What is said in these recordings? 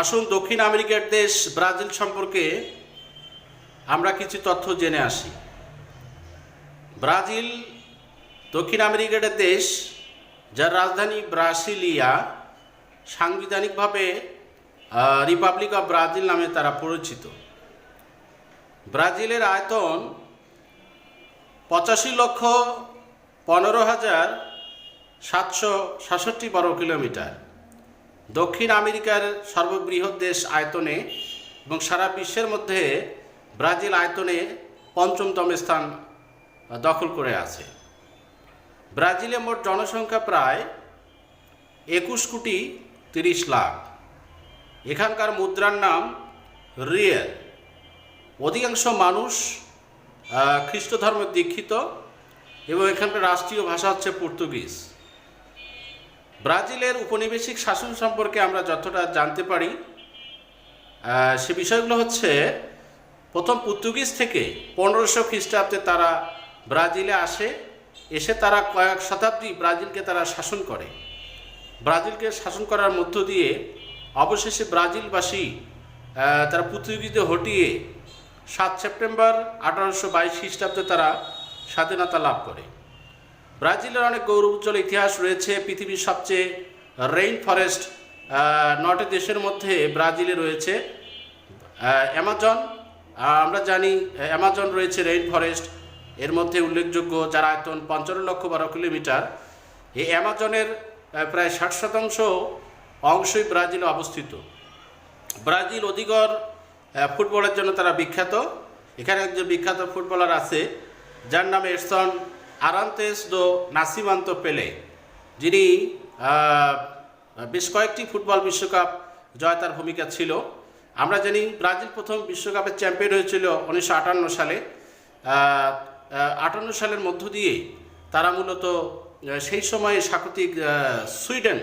আসুন দক্ষিণ আমেরিকার দেশ ব্রাজিল সম্পর্কে আমরা কিছু তথ্য জেনে আসি। ব্রাজিল, দক্ষিণ আমেরিকার দেশ, যার রাজধানী ব্রাসিলিয়া, সাংবিধানিকভাবে রিপাবলিক অফ ব্রাজিল নামে তারা পরিচিত। ব্রাজিলের আয়তন পঁচাশি লক্ষ পনেরো হাজার সাতশো সাতষট্টি বর্গ কিলোমিটার। দক্ষিণ আমেরিকার সর্ববৃহৎ দেশ আয়তনে এবং সারা বিশ্বের মধ্যে ব্রাজিল আয়তনে পঞ্চমতম স্থান দখল করে আছে। ব্রাজিলে মোট জনসংখ্যা প্রায় একুশ কোটি তিরিশ লাখ। এখানকার মুদ্রার নাম রিয়েল। অধিকাংশ মানুষ খ্রিস্ট ধর্মে দীক্ষিত এবং এখানকার রাষ্ট্রীয় ভাষা হচ্ছে পর্তুগিজ। ব্রাজিলের উপনিবেশিক শাসন সম্পর্কে আমরা যতটা জানতে পারি সে বিষয়গুলো হচ্ছে, প্রথম পর্তুগিজ থেকে পনেরোশো খ্রিস্টাব্দে তারা ব্রাজিলে আসে, এসে তারা কয়েক শতাব্দী ব্রাজিলকে তারা শাসন করে। ব্রাজিলকে শাসন করার মধ্য দিয়ে অবশেষে ব্রাজিলবাসী তারা পর্তুগিজদের হটিয়ে সাত সেপ্টেম্বর আঠারোশো বাইশ খ্রিস্টাব্দে তারা স্বাধীনতা লাভ করে। ব্রাজিলের অনেক গৌরবোজ্জ্বল ইতিহাস রয়েছে। পৃথিবীর সবচেয়ে রেইন ফরেস্ট নটি দেশের মধ্যে ব্রাজিলে রয়েছে। অ্যামাজন আমরা জানি অ্যামাজন রয়েছে রেইন ফরেস্ট এর মধ্যে উল্লেখযোগ্য যার আয়তন পঞ্চান্ন লক্ষ বারো কিলোমিটার। এই অ্যামাজনের প্রায় ষাট শতাংশ অংশই ব্রাজিলে অবস্থিত। ব্রাজিল অধিকর ফুটবলের জন্য তারা বিখ্যাত। এখানে একজন বিখ্যাত ফুটবলার আছে, যার নাম এরসন আরান্তেস দো নাসিমান্ত পেলে, যিনি বেশ কয়েকটি ফুটবল বিশ্বকাপ জয়তার ভূমিকা ছিল। আমরা জানি ব্রাজিল প্রথম বিশ্বকাপের চ্যাম্পিয়ন হয়েছিল উনিশশো আটান্ন সালে। আটান্ন সালের মধ্য দিয়ে তারা মূলত সেই সময়ে স্বাগতিক সুইডেন,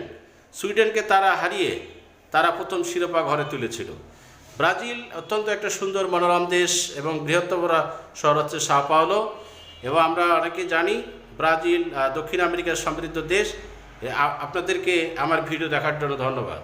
সুইডেনকে তারা হারিয়ে তারা প্রথম শিরোপা ঘরে তুলেছিল। ব্রাজিল অত্যন্ত একটা সুন্দর মনোরম দেশ এবং বৃহত্তম শহর হচ্ছে সাও পাওলো। এবং আমরা অনেকে জানি ব্রাজিল দক্ষিণ আমেরিকার সমৃদ্ধ দেশ। আপনাদেরকে আমার ভিডিও দেখার জন্য ধন্যবাদ।